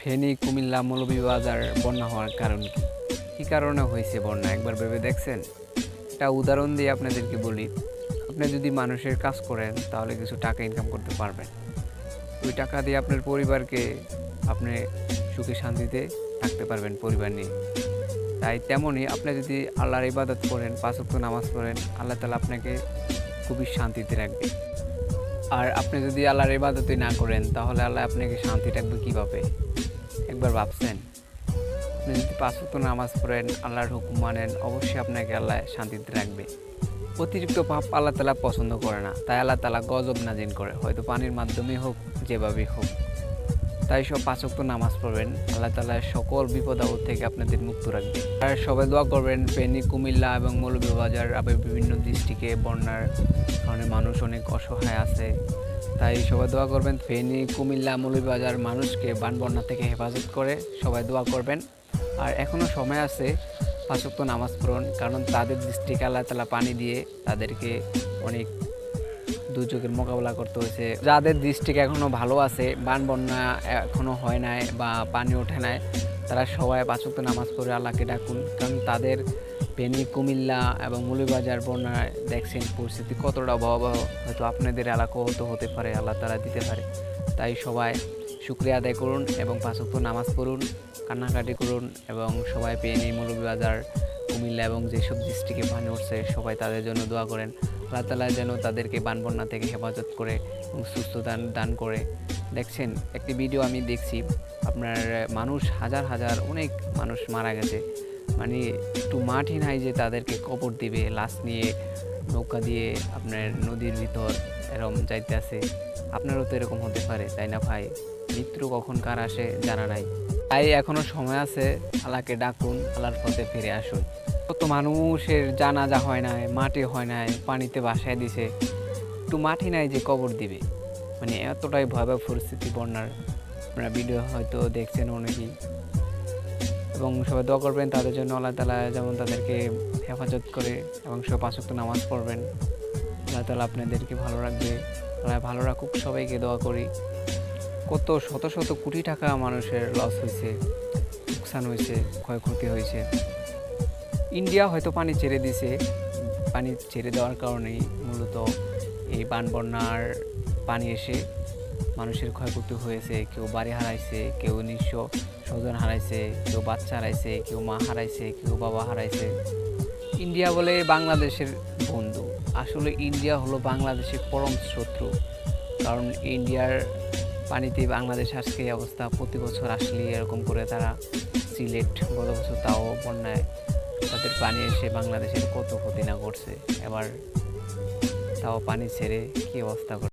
ফেনী কুমিল্লা মৌলভীবাজার বন্যা হওয়ার কারণ কি? কী কারণে হয়েছে বন্যা? একবার ভেবে দেখছেন? একটা উদাহরণ দিয়ে আপনাদেরকে বলি। আপনি যদি মানুষের কাজ করেন, তাহলে কিছু টাকা ইনকাম করতে পারবেন। ওই টাকা দিয়ে আপনার পরিবারকে আপনি সুখে শান্তিতে থাকতে পারবেন পরিবার নিয়ে। তাই তেমনই আপনি যদি আল্লাহর ইবাদত করেন পাঁচক্ত নামাজ পড়েন, আল্লাহ তালা আপনাকে খুবই শান্তিতে রাখবে। আর আপনি যদি আল্লাহর ইবাদতই না করেন, তাহলে আল্লাহ আপনাকে শান্তি রাখবে কীভাবে? একবার ভাবছেন। আপনি যদি পাঁচপত নামাজ পড়েন, আল্লাহর হুকুম মানেন, অবশ্যই আপনাকে আল্লাহ শান্তিতে রাখবে। অতিরিক্ত পাপ আল্লাহ তালা পছন্দ করে না। তাই আল্লাহ তালা গজব নাজিন করে। হয়তো পানির মাধ্যমেই হোক, যেভাবেই হোক। তাই সব পাঁচ ওয়াক্ত নামাজ পড়বেন। আল্লাহ তালা সকল বিপদ আপদ থেকে আপনাদের মুক্ত রাখবে। আর সবাই দোয়া করবেন, ফেনী, কুমিল্লা এবং মৌলভীবাজার, আবার বিভিন্ন ডিস্ট্রিক্টে বন্যার কারণে মানুষ অনেক অসহায় আছে। তাই সবাই দোয়া করবেন, ফেনী, কুমিল্লা, মৌলভীবাজার মানুষকে বান বন্যা থেকে হেফাজত করে সবাই দোয়া করবেন। আর এখনও সময় আছে পাঁচ পাঁচক্ত নামাজ পড়ুন, কারণ তাদের দৃষ্টিকে আল্লাহ তালা পানি দিয়ে তাদেরকে অনেক দুর্যোগের মোকাবেলা করতে হয়েছে। যাদের ডিস্ট্রিক্ট এখনও ভালো আছে, বান বন্যা এখনও হয় নাই বা পানি ওঠে নাই, তারা সবাই পাঁচক্ত নামাজ পড়ে আল্লাহকে ডাকুন। কারণ তাদের ফেনী, কুমিল্লা এবং মৌলভীবাজার বন্যায় দেখছেন পরিস্থিতি কতটা ভয়াবহ। হয়তো আপনাদের এলাকাও হতে হতে পারে, আল্লাহ তারা দিতে পারে। তাই সবাই শুক্রিয়া আদায় করুন এবং পাঁচক্ত নামাজ পড়ুন, কান্নাকাটি করুন এবং সবাই পেয়ে মৌলভীবাজার কুমিল্লা এবং যেসব ডিস্ট্রিক্টে পানি উঠছে, সবাই তাদের জন্য দোয়া করেন। আল্লাহ তালা যেন তাদেরকে বানবন্যা থেকে হেফাজত করে এবং সুস্থ দান দান করে। দেখছেন, একটি ভিডিও আমি দেখছি, আপনার মানুষ হাজার হাজার, অনেক মানুষ মারা গেছে। মানে একটু মাটি নাই যে তাদেরকে কবর দিবে, লাশ নিয়ে নৌকা দিয়ে আপনার নদীর ভিতর এরম যাইতে আছে আপনারও তো এরকম হতে পারে, তাই না ভাই? মৃত্যু কখন কার আসে জানা নাই। তাই এখনও সময় আছে, আল্লাহকে ডাকুন, আল্লাহর পথে ফিরে আসুন। কত মানুষের জানাজা হয় নাই মাটি হয় নাই, পানিতে বাসায় দিছে। একটু মাটি নাই যে কবর দিবে। মানে এতটাই ভয়াবহ পরিস্থিতি বন্যার। আপনারা ভিডিও হয়তো দেখছেন অনেকেই। এবং সবাই দোয়া করবেন, তাদের জন্য আল্লাহ তালা যেমন তাদেরকে হেফাজত করে এবং সব পাঁচক্ত নামাজ পড়বেন। আল্লাহ তালা আপনাদেরকে ভালো রাখবে। আল্লাহ ভালো রাখুক, সবাইকে দোয়া করি। কত শত শত কোটি টাকা মানুষের লস হয়েছে, লোকসান হয়েছে, ক্ষয়ক্ষতি হয়েছে। ইন্ডিয়া হয়তো পানি ছেড়ে দিছে পানি ছেড়ে দেওয়ার কারণেই মূলত এই বান বন্যার পানি এসে মানুষের ক্ষয়ক্ষতি হয়েছে, কেউ বাড়ি হারাইছে, কেউ নিঃস্ব স্বজন হারাইছে, কেউ বাচ্চা হারাইছে, কেউ মা হারাইছে, কেউ বাবা হারাইছে। ইন্ডিয়া বলে বাংলাদেশের বন্ধু। আসলে ইন্ডিয়া হলো বাংলাদেশের পরম শত্রু। কারণ ইন্ডিয়ার পানিতে বাংলাদেশ আজকে অবস্থা প্রতি বছর আসলে এরকম করে তারা সিলেট গত বছর তাও বন্যায় তাদের পানি এসে বাংলাদেশের কত ক্ষতি না করছে। এবার তাও পানি ছেড়ে কী অবস্থা